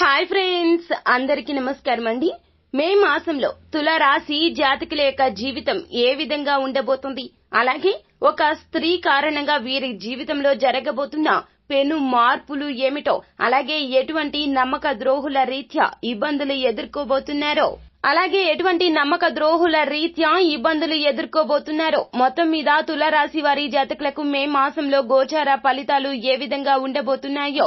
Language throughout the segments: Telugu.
హాయ్ ఫ్రెండ్స్ అందరికీ నమస్కారం అండి. మే మాసంలో తుల రాశి జాతకుల యొక్క జీవితం ఏ విధంగా ఉండబోతుంది? అలాగే ఒక స్త్రీ కారణంగా వీరి జీవితంలో జరగబోతున్న పెను మార్పులు ఏమిటో అలాగే ఎటువంటి నమ్మక ద్రోహుల రీత్యా ఇబ్బందులు ఎదుర్కోబోతున్నారో అలాగే ఎటువంటి నమ్మక ద్రోహుల రీత్యా ఇబ్బందులు ఎదుర్కోబోతున్నారో మొత్తం మీద తులరాశి వారి జాతకులకు మే మాసంలో గోచార ఫలితాలు ఏ విధంగా ఉండబోతున్నాయో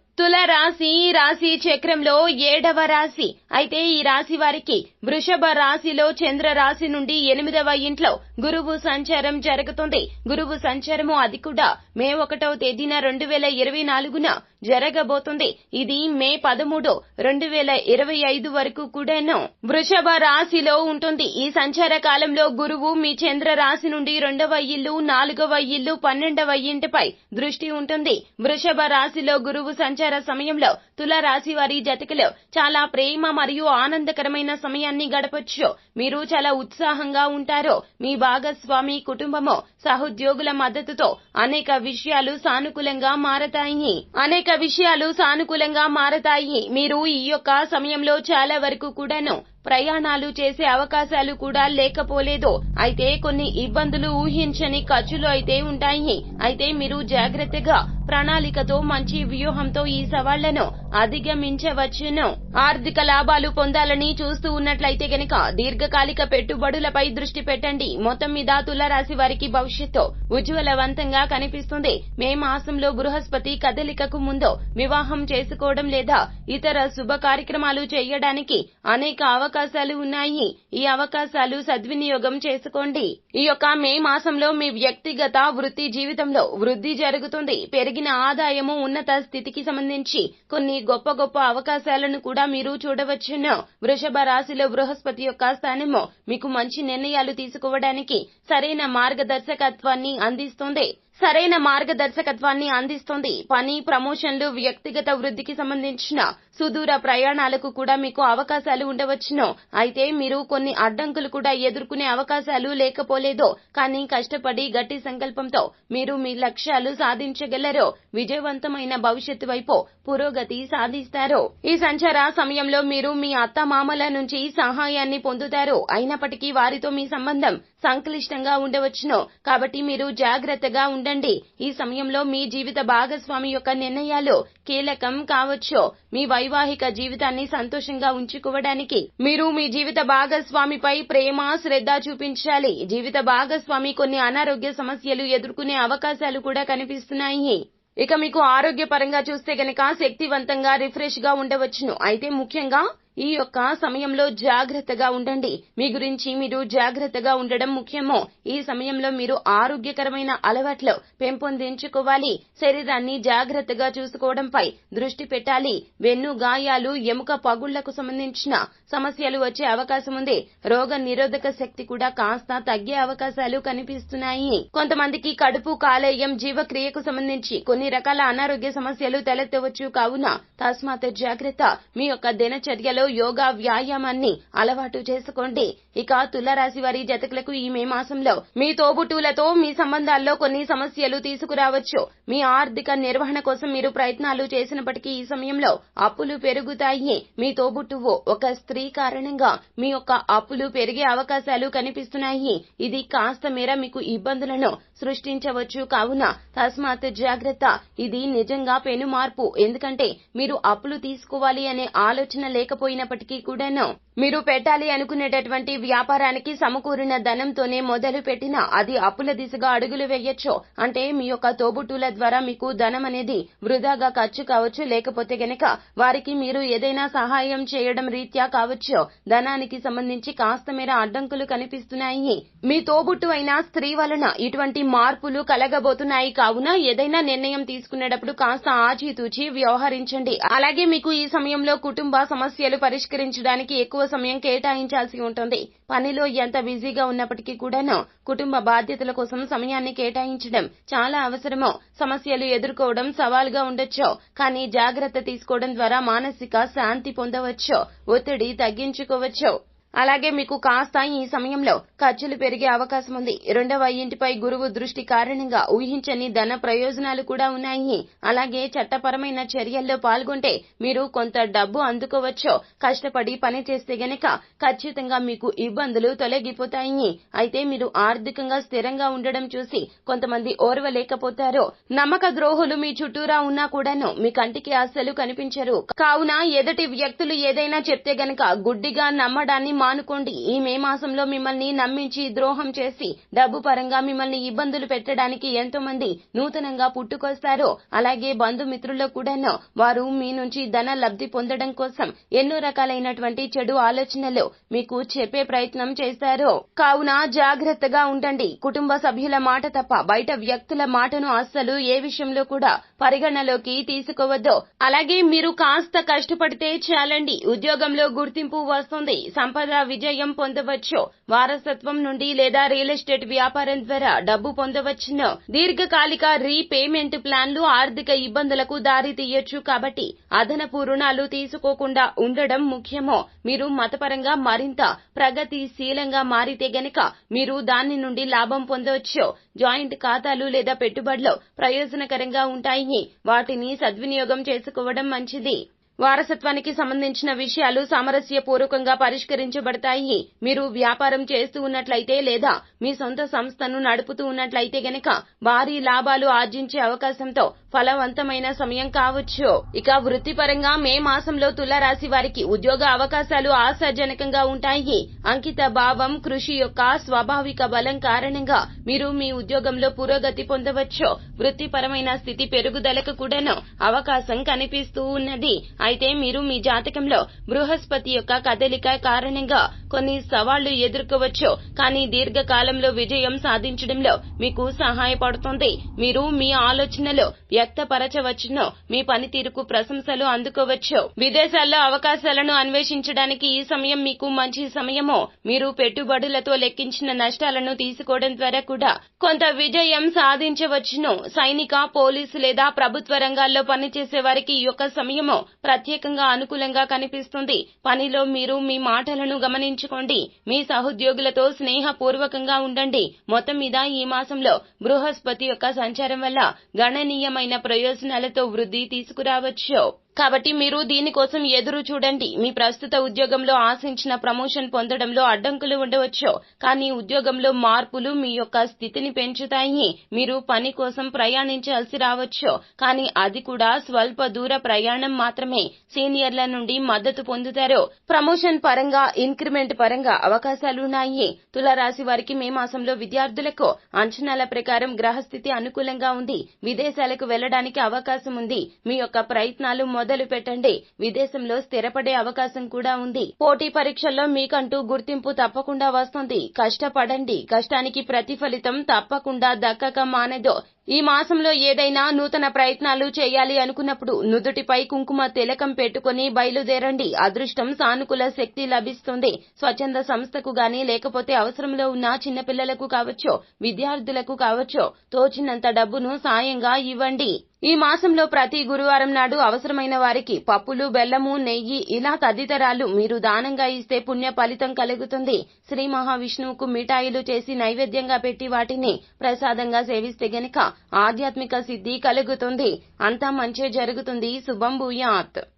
తుల రాశి రాశి చక్రంలో ఏడవ రాశి. అయితే ఈ రాశి వారికి వృషభ రాశిలో చంద్ర రాశి నుండి ఎనిమిదవ ఇంట్లో గురువు సంచారం జరుగుతుంది. గురువు సంచారము అది కూడా మే ఒకటవ తేదీన రెండు వేల ఇరవై నాలుగున జరగబోతుంది. ఇది మే పదమూడు రెండు వేల ఇరవై ఐదు వరకు కూడాను వృషభ రాశిలో ఉంటుంది. ఈ సంచార కాలంలో గురువు మీ చంద్ర రాశి నుండి రెండవ ఇల్లు నాలుగవ ఇల్లు పన్నెండవ ఇంటిపై దృష్టి ఉంటుంది. వృషభ రాశిలో గురువు సంచారం సమయంలో తుల రాశి వారి జతకులు చాలా ప్రేమ మరియు ఆనందకరమైన సమయాన్ని గడపచ్చు. మీరు చాలా ఉత్సాహంగా ఉంటారు మీ భాగస్వామి కుటుంబము సహోద్యోగుల మద్దతుతో అనేక విషయాలు సానుకూలంగా మారతాయి. అనేక విషయాలు సానుకూలంగా మారతాయి. మీరు ఈ యొక్క సమయంలో చాలా వరకు కూడాను ప్రయాణాలు చేసే అవకాశాలు కూడా లేకపోలేదు. అయితే కొన్ని ఇబ్బందులు ఊహించని ఖర్చులు అయితే ఉంటాయి. అయితే మీరు జాగ్రత్తగా ప్రణాళికతో మంచి వ్యూహంతో ఈ సవాళ్ళను అధిగమించవచ్చును. ఆర్థిక లాభాలు పొందాలని చూస్తూ ఉన్నట్లయితే గనక దీర్ఘకాలిక పెట్టుబడులపై దృష్టి పెట్టండి. మొత్తం మీద తులరాశి వారికి భవిష్యత్తు ఉజ్వలవంతంగా కనిపిస్తుంది. మే మాసంలో బృహస్పతి కదలికకు ముందు వివాహం చేసుకోవడం లేదా ఇతర శుభ కార్యక్రమాలు చేయడానికి అనేక అవకాశాలు అవకాశాలు ఉన్నాయి. ఈ అవకాశాలు సద్వినియోగం చేసుకోండి. ఈ యొక్క మే మాసంలో మీ వ్యక్తిగత వృత్తి జీవితంలో వృద్ధి జరుగుతుంది. పెరిగిన ఆదాయము ఉన్నత స్థితికి సంబంధించి కొన్ని గొప్ప గొప్ప అవకాశాలను కూడా మీరు చూడవచ్చును. వృషభ రాశిలో బృహస్పతి యొక్క స్థానము మీకు మంచి నిర్ణయాలు తీసుకోవడానికి సరైన మార్గదర్శకత్వాన్ని అందిస్తుంది. సరైన మార్గదర్శకత్వాన్ని అందిస్తుంది. పని ప్రమోషన్లు వ్యక్తిగత వృద్ధికి సంబంధించిన సుదూర ప్రయాణాలకు కూడా మీకు అవకాశాలు ఉండవచ్చును. అయితే మీరు కొన్ని అడ్డంకులు కూడా ఎదుర్కొనే అవకాశాలు లేకపోలేదో కానీ కష్టపడి గట్టి సంకల్పంతో మీరు మీ లక్ష్యాలు సాధించగలరో విజయవంతమైన భవిష్యత్తు వైపు పురోగతి సాధిస్తారు. ఈ సంచార సమయంలో మీరు మీ అత్తమామల నుంచి సహాయాన్ని పొందుతారు. అయినప్పటికీ వారితో మీ సంబంధం సంక్లిష్టంగా ఉండవచ్చును. కాబట్టి మీరు జాగ్రత్తగా ఉండండి. ఈ సమయంలో మీ జీవిత భాగస్వామి యొక్క నిర్ణయాలు కీలకం కావచ్చు. మీ వైవాహిక జీవితాన్ని సంతోషంగా ఉంచుకోవడానికి మీరు మీ జీవిత భాగస్వామిపై ప్రేమ శ్రద్ధ చూపించాలి. జీవిత భాగస్వామి కొన్ని అనారోగ్య సమస్యలు ఎదుర్కొనే అవకాశాలు కూడా కనిపిస్తున్నాయి. ఇక మీకు ఆరోగ్యపరంగా చూస్తే గనక శక్తివంతంగా రిఫ్రెష్గా ఉండవచ్చును. అయితే ముఖ్యంగా ఈ యొక్క సమయంలో జాగ్రత్తగా ఉండండి. మీ గురించి మీరు జాగ్రత్తగా ఉండడం ముఖ్యము ఈ సమయంలో మీరు ఆరోగ్యకరమైన అలవాట్లు పెంపొందించుకోవాలి. శరీరాన్ని జాగ్రత్తగా చూసుకోవడంపై దృష్టి పెట్టాలి. వెన్ను గాయాలు ఎముక పగుళ్ళకు సంబంధించిన సమస్యలు వచ్చే అవకాశం ఉంది. రోగ నిరోధక శక్తి కూడా కాస్త తగ్గే అవకాశాలు కనిపిస్తున్నాయి. కొంతమందికి కడుపు కాలేయం జీవక్రియకు సంబంధించి కొన్ని రకాల అనారోగ్య సమస్యలు తలెత్తవచ్చు. కావున తస్మాత్ జాగ్రత్త. మీ యొక్క దినచర్యలో యోగా వ్యాయామాన్ని అలవాటు చేసుకోండి. ఇక తులరాశి వారి జతకులకు ఈ మే మాసంలో మీ తోబుట్టువులతో మీ సంబంధాల్లో కొన్ని సమస్యలు తీసుకురావచ్చు. మీ ఆర్థిక నిర్వహణ కోసం మీరు ప్రయత్నాలు చేసినప్పటికీ ఈ సమయంలో అప్పులు పెరుగుతాయి. మీ తోబుట్టువు ఒక స్త్రీ కారణంగా మీ యొక్క అప్పులు పెరిగే అవకాశాలు కనిపిస్తున్నాయి. ఇది కాస్త మేర మీకు ఇబ్బందులను సృష్టించవచ్చు. కావున తస్మాత్ జాగ్రత్త. ఇది నిజంగా పెను మార్పు. ఎందుకంటే మీరు అప్పులు తీసుకోవాలి అనే ఆలోచన పోయినప్పటికీ కూడాను మీరు పెట్టాలి అనుకునేటటువంటి వ్యాపారానికి సమకూరిన ధనంతోనే మొదలు పెట్టినా అది అప్పుల దిశగా అడుగులు వేయొచ్చు అంటే మీ యొక్క తోబుట్టుల ద్వారా మీకు ధనం అనేది వృధాగా ఖర్చు కావచ్చు లేకపోతే గనక వారికి మీరు ఏదైనా సహాయం చేయడం రీత్యా కావచ్చు ధనానికి సంబంధించి కాస్త మేర అడ్డంకులు కనిపిస్తున్నాయి. మీ తోబుట్టు అయిన స్త్రీ వలన ఇటువంటి మార్పులు కలగబోతున్నాయి కావున ఏదైనా నిర్ణయం తీసుకునేటప్పుడు కాస్త ఆచితూచి వ్యవహరించండి. అలాగే మీకు ఈ సమయంలో కుటుంబ సమస్యలు పరిష్కరించడానికి ఎక్కువ ఎక్కువ సమయం కేటాయించాల్సి ఉంటుంది. పనిలో ఎంత బిజీగా ఉన్నప్పటికీ కూడాను కుటుంబ బాధ్యతల కోసం సమయాన్ని కేటాయించడం చాలా అవసరమో సమస్యలు ఎదుర్కోవడం సవాల్గా ఉండొచ్చు కానీ జాగ్రత్త తీసుకోవడం ద్వారా మానసిక శాంతి పొందవచ్చు ఒత్తిడి తగ్గించుకోవచ్చు అలాగే మీకు కాస్త ఈ సమయంలో ఖర్చులు పెరిగే అవకాశం ఉంది. రెండవ ఇంటిపై గురువు దృష్టి కారణంగా ఊహించని ధన ప్రయోజనాలు కూడా ఉన్నాయి. అలాగే చట్టపరమైన చర్యల్లో పాల్గొంటే మీరు కొంత డబ్బు అందుకోవచ్చు కష్టపడి పని చేస్తే గనక ఖచ్చితంగా మీకు ఇబ్బందులు తొలగిపోతాయి. అయితే మీరు ఆర్థికంగా స్థిరంగా ఉండడం చూసి కొంతమంది ఓర్వలేకపోతారు. నమ్మక ద్రోహులు మీ చుట్టూరా ఉన్నా కూడాను మీ కంటికి అస్సలు కనిపించరు. కావున ఎదుటి వ్యక్తులు ఏదైనా చెప్తే గనక గుడ్డిగా నమ్మడాన్ని మానుకోండి. ఈ మే మాసంలో మిమ్మల్ని నమ్మించి ద్రోహం చేసి డబ్బు పరంగా మిమ్మల్ని ఇబ్బందులు పెట్టడానికి ఎంతో మంది నూతనంగా పుట్టుకొస్తారు. అలాగే బంధుమిత్రుల్లో కూడాను వారు మీ నుంచి ధన లబ్ధి పొందడం కోసం ఎన్నో రకాలైనటువంటి చెడు ఆలోచనలు మీకు చెప్పే ప్రయత్నం చేస్తారు. కావున జాగ్రత్తగా ఉండండి. కుటుంబ సభ్యుల మాట తప్ప బయట వ్యక్తుల మాటను అస్సలు ఏ విషయంలో కూడా పరిగణలోకి తీసుకోవద్దు. అలాగే మీరు కాస్త కష్టపడితే చాలండి. ఉద్యోగంలో గుర్తింపు వస్తుంది. సంపద విజయం పొందవచ్చు వారసత్వం నుండి లేదా రియల్ ఎస్టేట్ వ్యాపారం ద్వారా డబ్బు పొందవచ్చును దీర్ఘకాలిక రీపేమెంట్ ప్లాన్లు ఆర్థిక ఇబ్బందులకు దారి తీయొచ్చు కాబట్టి అదనపు రుణాలు తీసుకోకుండా ఉండడం ముఖ్యమో మీరు మతపరంగా మరింత ప్రగతిశీలంగా మారితే గనక మీరు దాని నుండి లాభం పొందవచ్చు జాయింట్ ఖాతాలు లేదా పెట్టుబడులు ప్రయోజనకరంగా ఉంటాయి వాటిని సద్వినియోగం చేసుకోవడం మంచిది. వారసత్వానికి సంబంధించిన విషయాలు సామరస్యపూర్వకంగా పరిష్కరించబడతాయి. మీరు వ్యాపారం చేస్తూ ఉన్నట్లయితే లేదా మీ సొంత సంస్థను నడుపుతూ ఉన్నట్లయితే గనక భారీ లాభాలు ఆర్జించే అవకాశంతో ఫలవంతమైన సమయం కావచ్చు. ఇక వృత్తిపరంగా మే మాసంలో తులారాశి వారికి ఉద్యోగ అవకాశాలు ఆశాజనకంగా ఉంటాయి. అంకిత భావం కృషి యొక్క స్వాభావిక బలం కారణంగా మీరు మీ ఉద్యోగంలో పురోగతి పొందవచ్చు. వృత్తిపరమైన స్థితి పెరుగుదలకు కూడాను అవకాశం కనిపిస్తూ ఉన్నది. అయితే మీరు మీ జాతకంలో బృహస్పతి యొక్క కదలిక కారణంగా కొన్ని సవాళ్ళు ఎదుర్కోవచ్చు కానీ దీర్ఘకాలంలో విజయం సాధించడంలో మీకు సహాయపడుతుంది. మీరు మీ ఆలోచనలు వ్యక్తపరచవచ్చును. మీ పనితీరుకు ప్రశంసలు అందుకోవచ్చు. విదేశాల్లో అవకాశాలను అన్వేషించడానికి ఈ సమయం మీకు మంచి సమయము మీరు పెట్టుబడులతో లెక్కించిన నష్టాలను తీసుకోవడం ద్వారా కూడా కొంత విజయం సాధించవచ్చును. సైనిక పోలీసు లేదా ప్రభుత్వ రంగాల్లో పనిచేసే వారికి ఈ యొక్క సమయము ప్రత్యేకంగా అనుకూలంగా కనిపిస్తుంది. పనిలో మీరు మీ మాటలను గమనించుకోండి మీ సహోద్యోగులతో స్నేహపూర్వకంగా ఉండండి. మొత్తం మీద ఈ మాసంలో బృహస్పతి యొక్క సంచారం వల్ల గణనీయమైన ప్రయోజనాలతో వృద్ధి తీసుకురావచ్చు. కాబట్టి మీరు దీనికోసం ఎదురు చూడండి. మీ ప్రస్తుత ఉద్యోగంలో ఆశించిన ప్రమోషన్ పొందడంలో అడ్డంకులు ఉండవచ్చు కానీ ఉద్యోగంలో మార్పులు మీ యొక్క స్థితిని పెంచుతాయి. మీరు పని కోసం ప్రయాణించాల్సి రావచ్చు కానీ అది కూడా స్వల్ప దూర ప్రయాణం మాత్రమే. సీనియర్ల నుండి మద్దతు పొందుతారు. ప్రమోషన్ పరంగా ఇంక్రిమెంట్ పరంగా అవకాశాలున్నాయి తులారాశి వారికి మే మాసంలో విద్యార్థులకు అంచనాల ప్రకారం గ్రహస్థితి అనుకూలంగా ఉంది. విదేశాలకు వెళ్ళడానికి అవకాశం ఉంది. మీ యొక్క ప్రయత్నాలు మొదలు పెట్టండి విదేశంలో స్థిరపడే అవకాశం కూడా ఉంది. పోటీ పరీక్షల్లో మీకంటూ గుర్తింపు తప్పకుండా వస్తుంది. కష్టపడండి. కష్టానికి ప్రతిఫలితం తప్పకుండా దక్కక మానదు ఈ మాసంలో ఏదైనా నూతన ప్రయత్నాలు చేయాలి అనుకున్నప్పుడు నుదుటిపై కుంకుమ తిలకం పెట్టుకుని బయలుదేరండి. అదృష్టం సానుకూల శక్తి లభిస్తుంది. స్వచ్ఛంద సంస్థకు గాని లేకపోతే అవసరంలో ఉన్న చిన్నపిల్లలకు కావచ్చు విద్యార్థులకు కావచ్చు తోచినంత డబ్బును సాయంగా ఇవ్వండి. ఈ మాసంలో ప్రతి గురువారం నాడు అవసరమైన వారికి పప్పులు బెల్లము నెయ్యి ఇలా తదితరాలు మీరు దానంగా ఇస్తే పుణ్య ఫలితం కలుగుతుంది. శ్రీ మహావిష్ణువుకు మిఠాయిలు చేసి నైవేద్యంగా పెట్టి వాటిని ప్రసాదంగా సేవిస్తే గనక ఆధ్యాత్మిక సిద్ధి కలుగుతుంది. అంతా మంచే జరుగుతుంది. శుభం భూయాత్.